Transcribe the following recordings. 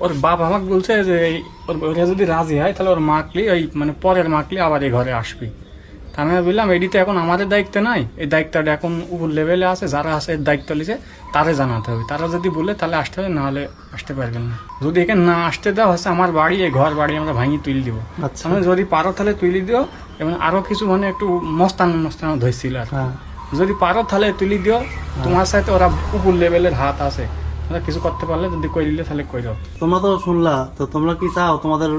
ওর বাপ আমাকে বলছে যে ওর ওরা যদি রাজি হয় তাহলে ওর মাকলি ওই মানে পরের মাকলি আবার এই ঘরে আসবি। তা আমি বললাম এটি তো এখন আমাদের দায়িত্ব নাই। এই দায়িত্বটা এখন উপর লেভেলে আছে যারা আছে এর দায়িত্ব লিছে তারে জানাতে হবে। তারা যদি বলে তাহলে আসতে হবে নাহলে আসতে পারবেন না। যদি এখানে না আসতে দেওয়া হচ্ছে আমার বাড়ি এই ঘর বাড়ি আমরা ভাঙি তুলে দিব। আচ্ছা। আমি যদি পারো তাহলে তুলে দিও। এবং আরও কিছু মানে একটু মস্তান মস্তান ধরছিল আর হ্যাঁ। যদি পারো তাহলে তুলি দিও। তোমার সাথে ওরা উপর লেভেলের হাত আছে। ওরা কিছু করতে পারলে যদি কই দিলে তাহলে কই দাও। তোমরা তো শুনলা তো তোমরা কি চাও তোমাদের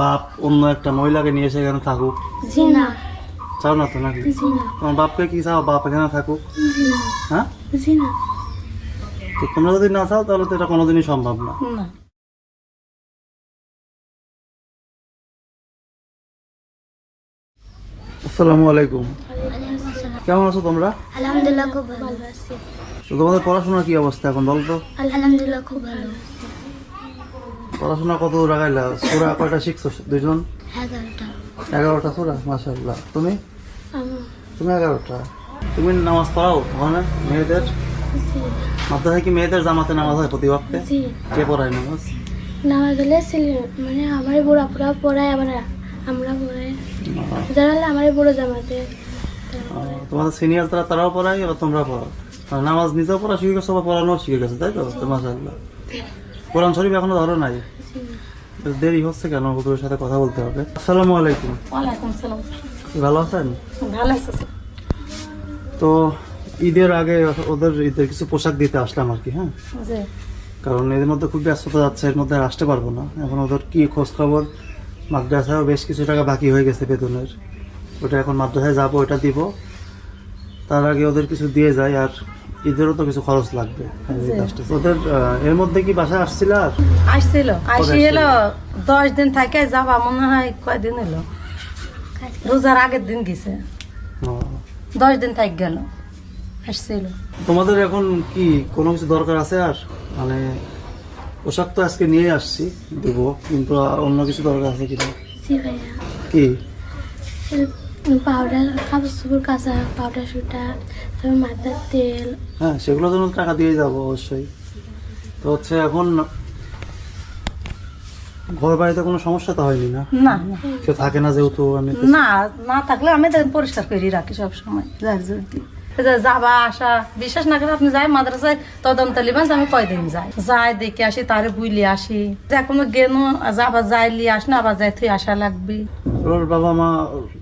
বাপ অন্য একটা মহিলাকে নিয়ে এসে এখানে থাকুক? জি না। চাও না তো নাকি? জি না। তোমার বাপকে কি চাও? বাপ এখানে থাকুক। জি না। হ্যাঁ? জি না। তো তোমরা যদি না চাও তাহলে তো এটা কোনোদিনই সম্ভব না। না। আসসালামু আলাইকুম। কেমন আছো তোমরা? আলহামদুলিল্লাহ খুব ভালো আছি। তো তোমাদের পড়াশোনার কি অবস্থা এখন বলো তো? আলহামদুলিল্লাহ খুব ভালো। পড়াশোনা কত দূর আগাইলা? সুরা কয়টা শিখছো দুজন এগারোটা। এগারোটা সুরা? তুমি? তুমি এগারোটা। তুমি নামাজ পড়াও ওখানে মেয়েদের? মাদ্রাসায় কি মেয়েদের জামাতে নামাজ হয় প্রতি ওয়াক্তে? কে পড়ায় নামাজ? নামাজ ছিল- মানে আমার বুড়া পুরা পড়ায় আবার আমরা পড়াই। যারা হলে আমার বুড়ো জামাতে। তোমাদের সিনিয়র তারা তারাও পড়ায় এবার তোমরা পড়াও? নামাজ নিজেও পড়া শিখে গেছো বা পড়ানো শিখে গেছে তাই তো? মাশাআল্লাহ। কোরআন শরীফ এখনও ধরো নাই। দেরি হচ্ছে কেন? হুজুরের সাথে কথা বলতে হবে। আসসালামু আলাইকুম। ভালো আছেন? তো ঈদের আগে ওদের ঈদের কিছু পোশাক দিতে আসলাম আর কি হ্যাঁ? কারণ এদের মধ্যে খুব ব্যস্ততা যাচ্ছে এর মধ্যে আসতে পারব না। এখন ওদের কি খোঁজ খবর মাদ্রাসায়ও বেশ কিছু টাকা বাকি হয়ে গেছে বেতনের। ওটা এখন মাদ্রাসায় যাব ওটা দিব। তার আগে ওদের কিছু দিয়ে যায় আর ঈদেরও তো কিছু খরচ লাগবে। ওদের এর মধ্যে কি বাসায় আসছিল আর? আসছিল। আসি? এলো দশ দিন থাকে যাবা মনে হয় কয়দিন এলো রোজার আগের দিন গেছে। ও, দশ দিন থাক গেল। আসছিল। তোমাদের এখন কি কোনো কিছু দরকার আছে আর? মানে পোশাক তো আজকে নিয়ে আসছি দেব কিন্তু আর অন্য কিছু দরকার আছে কিনা? কি? পাউডার কাপড় চোপড় কাঁচা পাউডার সুটা তারপর মাথার তেল। হ্যাঁ সেগুলোর জন্য টাকা দিয়ে যাব অবশ্যই। তো হচ্ছে এখন ঘর বাড়িতে কোনো সমস্যা তো হয়নি না? না। কেউ থাকে না যেহেতু আমি না না থাকলে আমি পরিষ্কার করি রাখি সব সময় যার জলদি যাবা আসা বিশ্বাস না করে আপনি যাই মাদ্রাসায় তদন্ত লিবেন আমি কয়দিন যাই। যাই দেখে আসি তারে বুইলি আসি। কোনো গেনো যাবা যাইলি আস না আবার যাই তুই আসা লাগবে। ওর বাবা মা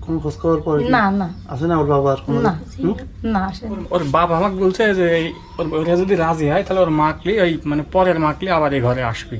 কোনো খোঁজ খবর পরে না না। আছে না ওর বাবা আর কোনো না। না আসে ওর বাপ আমাকে বলছে যে ওর ওরা যদি রাজি হয় তাহলে ওর মাকলি ওই মানে পরের মাকলি আবার এই ঘরে আসবি।